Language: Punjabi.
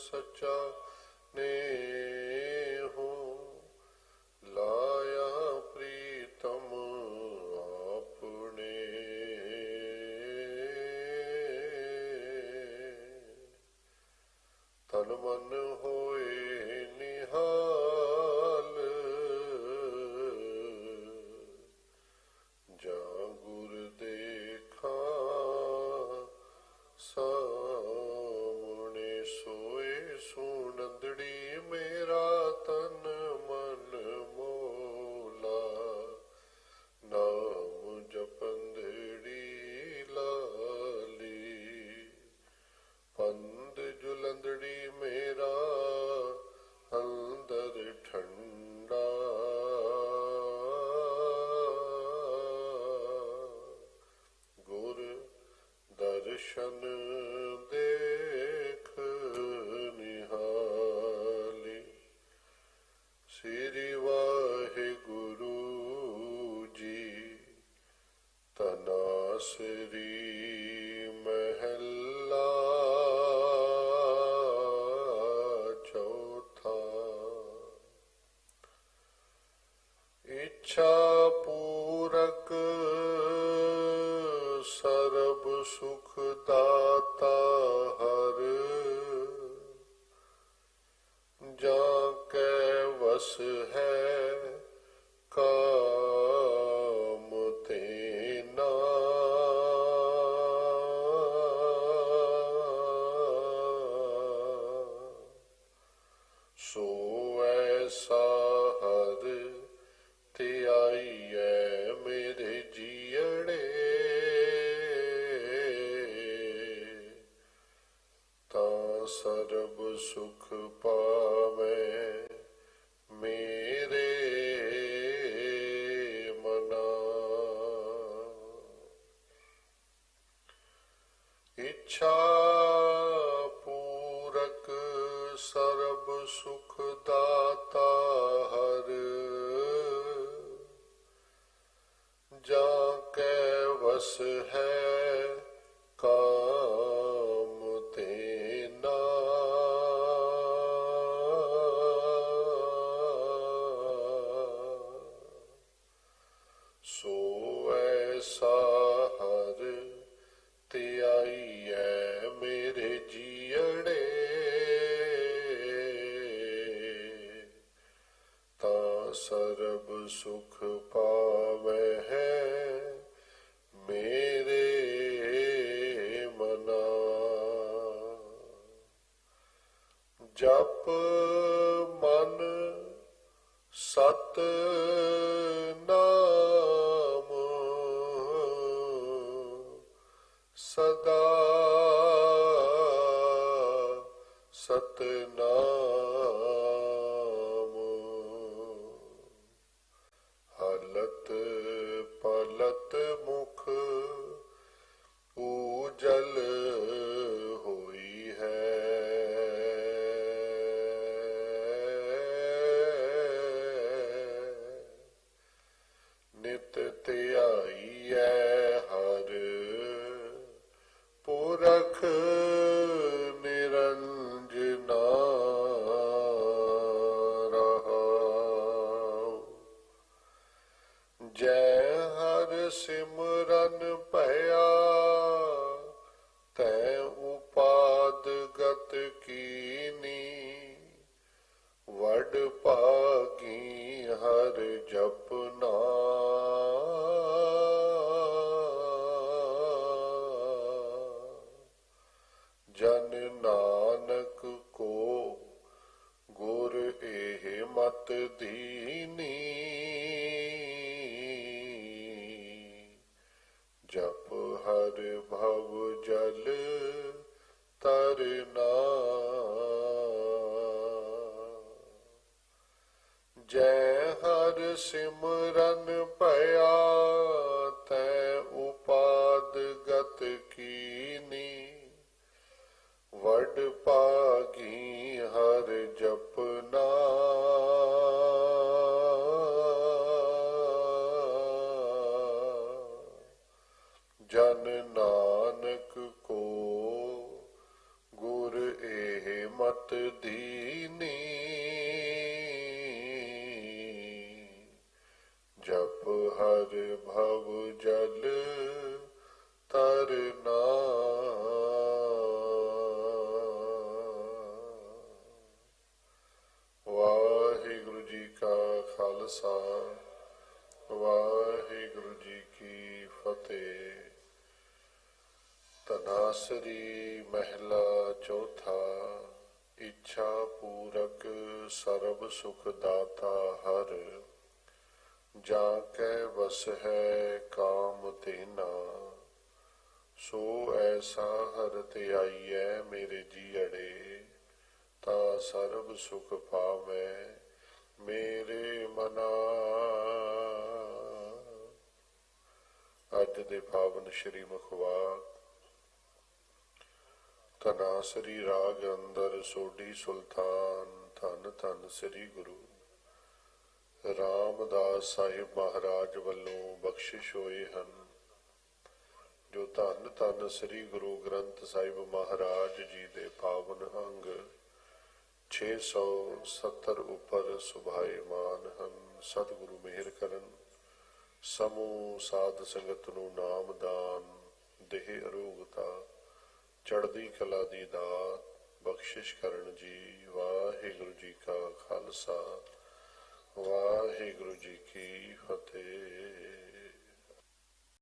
ਸੱਚਾ ਨੇਹੋ ਲਾਇਆ ਪ੍ਰੀਤਮ ਆਪਣੇ। ਤਨ ਮਨ ਹੋ ਇੱਛਾ ਪੂਰਕ सब सुख दाता हर। जा के वस है का Papa. ਸਤ ਜਪ ਹਰ ਭਵ ਜਲ ਤਰਨਾ ਜੈ ਹਰ ਸਿਮਰਨ ਭਇਆ, ਤੈ ਉਪਾਦ ਗਤ ਕੀਨੀ। ਵਡ ਪਾਗੀ ਹਰ ਜਪ ਮਤ ਦੀਨੀ ਜਪ ਹਰ ਭਵ ਜਲ ਤਰਨਾ ਵਾਹਿਗੁਰੂ ਜੀ ਕਾ ਖਾਲਸਾ, ਵਾਹਿਗੁਰੂ ਜੀ ਕੀ ਫਤਿਹ। ਤਨਾਸਰੀ ਮਹਿਲਾ ਚੌਥਾ ਇੱਛਾ ਪੂਰਕ ਸਰਬ ਸੁਖ ਦਾਤਾ ਹਰ, ਜਾ ਕੈ ਵਸ ਹੈ ਕਾਮ ਤੇਨਾ। ਸੋ ਐਸਾ ਹਰ ਤੇ ਆਈਐ ਮੇਰੇ ਜੀੜੇ ਤਾ ਸਰਬ ਸੁਖ ਪਾਵੈ ਮੇਰੇ ਮਨਾ। ਅੱਜ ਦੇ ਪਾਵਨ ਸ਼੍ਰੀ ਮੁਖਵਾਕ ਤਨਾਸਰੀ ਰਾਗ ਅੰਦਰ ਸੋਢੀ ਸੁਲਤਾਨ ਧੰਨ ਧੰਨ ਸ੍ਰੀ ਗੁਰੂ। ਰਾਮਦਾਸ ਸਾਹਿਬ ਮਹਾਰਾਜ ਵੱਲੋਂ ਬਖਸ਼ਿਸ਼ ਹੋਏ ਹਨ। ਜੋ ਧੰਨ ਧੰਨ ਸ੍ਰੀ ਗੁਰੂ ਗ੍ਰੰਥ ਸਾਹਿਬ ਮਹਾਰਾਜ ਜੀ ਦੇ ਪਾਵਨ ਅੰਗ 670 ਉੱਪਰ ਸੁਭਾਏਮਾਨ ਹਨ। ਸਤਿਗੁਰੂ ਮਿਹਰ ਕਰਨ, ਸਮੂਹ ਸਾਧ ਸੰਗਤ ਨੂੰ ਨਾਮਦਾਨ ਦੇਹ ਅਰੋਗਤਾ ਚੜ੍ਹਦੀ ਕਲਾ ਦੀ ਦਾਤ, ਬਖਸ਼ਿਸ਼ ਕਰਨ ਜੀ, ਵਾਹਿਗੁਰੂ ਜੀ ਕਾ ਖਾਲਸਾ, ਵਾਹਿਗੁਰੂ ਜੀ ਕੀ ਫਤਿਹ।